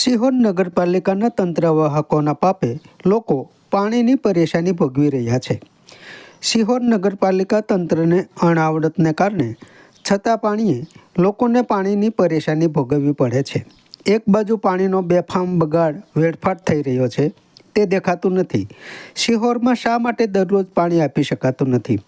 સિહોર નગરપાલિકાના તંત્રવાહકોના પાપે લોકો પાણીની પરેશાની ભોગવી રહ્યા છે. સિહોર નગરપાલિકા તંત્રને અણાવડતને કારણે છતાં પાણીએ લોકોને પાણીની પરેશાની ભોગવવી પડે છે. એક બાજુ પાણીનો બેફામ બગાડ, વેડફાટ થઈ રહ્યો છે. તે દેખાતું નથી. સિહોરમાં શા માટે દરરોજ પાણી આપી શકાતું નથી?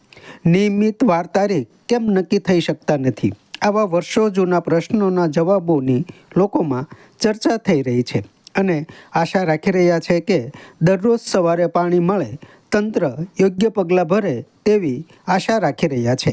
નિયમિત વાર તારીખ કેમ નક્કી થઈ શકતા નથી? આવા વર્ષો જૂના પ્રશ્નોના જવાબોની લોકોમાં ચર્ચા થઈ રહી છે અને આશા રાખી રહ્યા છે કે દરરોજ સવારે પાણી મળે, તંત્ર યોગ્ય પગલાં ભરે તેવી આશા રાખી રહ્યા છે.